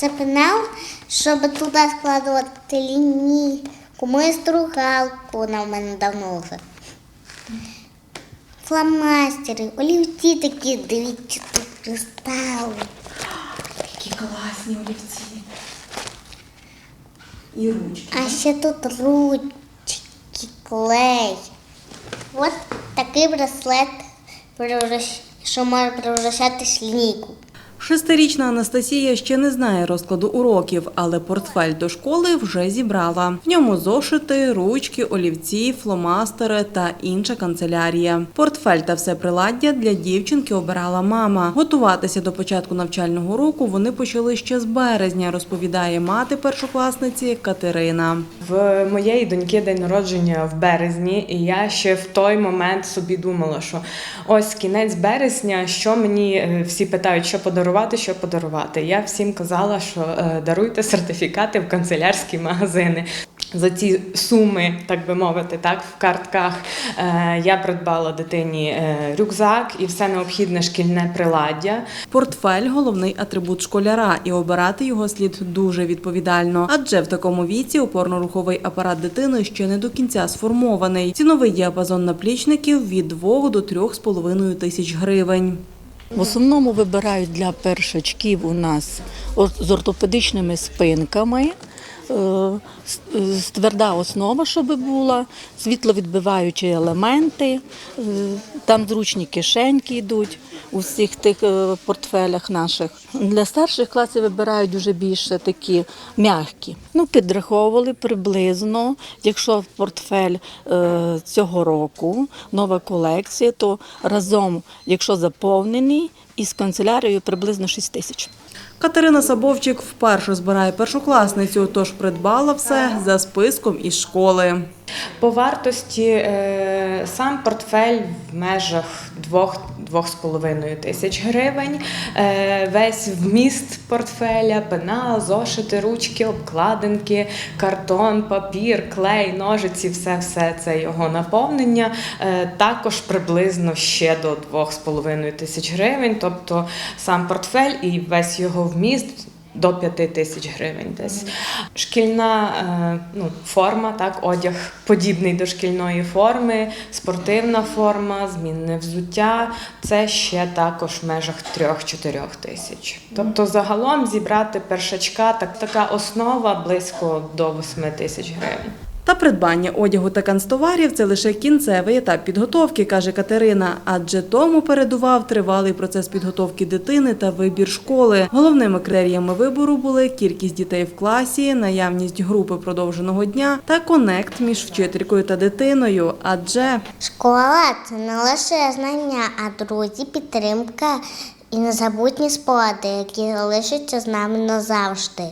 Це пенал, щоб туди складувати лінійку, мою стругалку, вона в мене давно вже. Фломастери, олівці такі, дивіться, тут кристали. Які класні олівці. І ручки. А ще тут ручки, клей. От такий браслет, що може превращатись в лінійку. Шестирічна Анастасія ще не знає розкладу уроків, але портфель до школи вже зібрала. В ньому зошити, ручки, олівці, фломастери та інша канцелярія. Портфель та все приладдя для дівчинки обирала мама. Готуватися до початку навчального року вони почали ще з березня, розповідає мати першокласниці Катерина. В моєї доньки день народження в березні, і я ще в той момент собі думала, що ось кінець березня, що мені е, всі питають, що подарувати, що подарувати. Я всім казала, що е, даруйте сертифікати в канцелярські магазини. За ці суми, так би мовити, так в картках е, я придбала дитині е, рюкзак і все необхідне шкільне приладдя. Портфель головний атрибут школяра, і обирати його слід дуже відповідально. Адже в такому віці опорно-руховий апарат дитини ще не до кінця сформований. Ціновий діапазон наплічників від 2 до 3,5 тисяч гривень. В основному вибирають для першачків у нас з ортопедичними спинками. Тверда основа, щоб була, світловідбиваючі елементи, е, там зручні кишеньки йдуть у всіх тих е, портфелях наших. Для старших класів вибирають вже більше такі м'які. Ну, підраховували приблизно, якщо портфель е, цього року, нова колекція, то разом, якщо заповнений, із канцелярією приблизно 6 тисяч. Катерина Сабовчик вперше збирає першокласницю, тож придбала все за списком із школи. По вартості е, сам портфель в межах 2-2,5 тисяч гривень. Е, весь вміст портфеля, пенал, зошити, ручки, обкладинки, картон, папір, клей, ножиці, все, все це його наповнення. Е, також приблизно ще до 2,5 тисяч гривень. Тобто сам портфель і весь його вміст. До 5 тисяч гривень десь. Шкільна е, ну, форма, так, одяг подібний до шкільної форми, спортивна форма, змінне взуття. Це ще також в межах 3-4 тисяч. Тобто загалом зібрати першачка, так, така основа близько до 8 тисяч гривень. Та придбання одягу та канцтоварів – це лише кінцевий етап підготовки, каже Катерина. Адже тому передував тривалий процес підготовки дитини та вибір школи. Головними критеріями вибору були кількість дітей в класі, наявність групи продовженого дня та конект між вчителькою та дитиною. Адже Школа це не лише знання, а друзі, підтримка і незабутні спогади, які залишаться з нами назавжди.